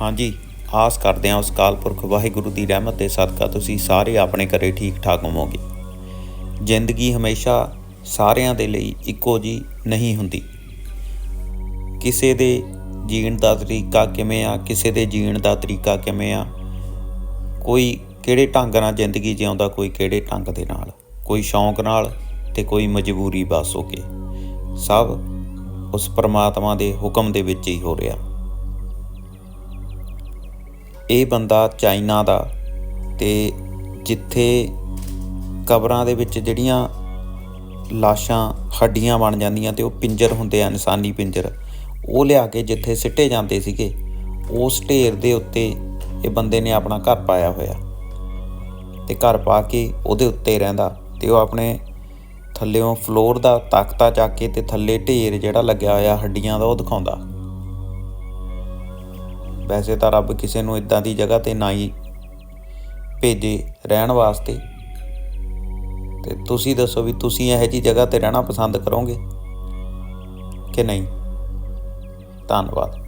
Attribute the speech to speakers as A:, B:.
A: ਹਾਂਜੀ, ਆਸ ਕਰਦੇ ਹਾਂ ਉਸ ਕਾਲ ਪੁਰਖ ਵਾਹਿਗੁਰੂ ਦੀ ਰਹਿਮਤ ਦੇ ਸਦਕਾ ਤੁਸੀਂ ਸਾਰੇ ਆਪਣੇ ਘਰੇ ਠੀਕ ਠਾਕ ਹੋਵੋਗੇ। ਜ਼ਿੰਦਗੀ ਹਮੇਸ਼ਾ ਸਾਰਿਆਂ ਦੇ ਲਈ ਇੱਕੋ ਜੀ ਨਹੀਂ ਹੁੰਦੀ। ਕਿਸੇ ਦੇ ਜੀਣ ਦਾ ਤਰੀਕਾ ਕਿਵੇਂ ਆ, ਕਿਸੇ ਦੇ ਜੀਣ ਦਾ ਤਰੀਕਾ ਕਿਵੇਂ ਆ, ਕੋਈ ਕਿਹੜੇ ਢੰਗ ਨਾਲ ਜ਼ਿੰਦਗੀ ਜਿਉਂਦਾ, ਕੋਈ ਕਿਹੜੇ ਢੰਗ ਦੇ ਨਾਲ। ਕੋਈ ਸ਼ੌਂਕ ਨਾਲ ਤੇ ਕੋਈ ਮਜਬੂਰੀ ਬਸ ਹੋ ਕੇ। ਸਭ ਉਸ ਪਰਮਾਤਮਾ ਦੇ ਹੁਕਮ ਦੇ ਵਿੱਚ ਹੀ ਹੋ ਰਿਹਾ। ਇਹ ਬੰਦਾ ਚਾਈਨਾ ਦਾ ਤੇ ਜਿੱਥੇ ਕਬਰਾਂ ਦੇ ਵਿੱਚ ਜਿਹੜੀਆਂ ਲਾਸ਼ਾਂ, ਹੱਡੀਆਂ ਬਣ ਜਾਂਦੀਆਂ ਤੇ ਉਹ ਪਿੰਜਰ ਹੁੰਦੇ ਆ, ਇਨਸਾਨੀ ਪਿੰਜਰ, ਉਹ ਲਿਆ ਕੇ ਜਿੱਥੇ ਸਿੱਟੇ ਜਾਂਦੇ ਸੀਗੇ, ਉਸ ਢੇਰ ਦੇ ਉੱਤੇ ਇਹ ਬੰਦੇ ਨੇ ਆਪਣਾ ਘਰ ਪਾਇਆ ਹੋਇਆ ਤੇ ਘਰ ਪਾ ਕੇ ਉਹਦੇ ਉੱਤੇ ਰਹਿੰਦਾ ਤੇ ਉਹ ਆਪਣੇ ਥੱਲੇੋਂ ਫਲੋਰ ਦਾ ਤਖਤਾ ਚੱਕ ਕੇ ਤੇ ਥੱਲੇ ਢੇਰ ਜਿਹੜਾ ਲੱਗਿਆ ਹੋਇਆ ਹੱਡੀਆਂ ਦਾ ਉਹ ਦਿਖਾਉਂਦਾ। ਵੈਸੇ ਤਾਂ ਰੱਬ ਕਿਸੇ ਨੂੰ ਇਦਾਂ ਦੀ ਜਗ੍ਹਾ ਤੇ ਨਾ ਹੀ ਭੇਜੇ ਰਹਿਣ ਵਾਸਤੇ। ਤੇ ਤੁਸੀਂ ਦੱਸੋ ਵੀ ਤੁਸੀਂ ਇਹੋ ਜੀ ਜਗ੍ਹਾ ਤੇ ਰਹਿਣਾ ਪਸੰਦ ਕਰੋਗੇ ਕਿ ਨਹੀਂ? ਧੰਨਵਾਦ।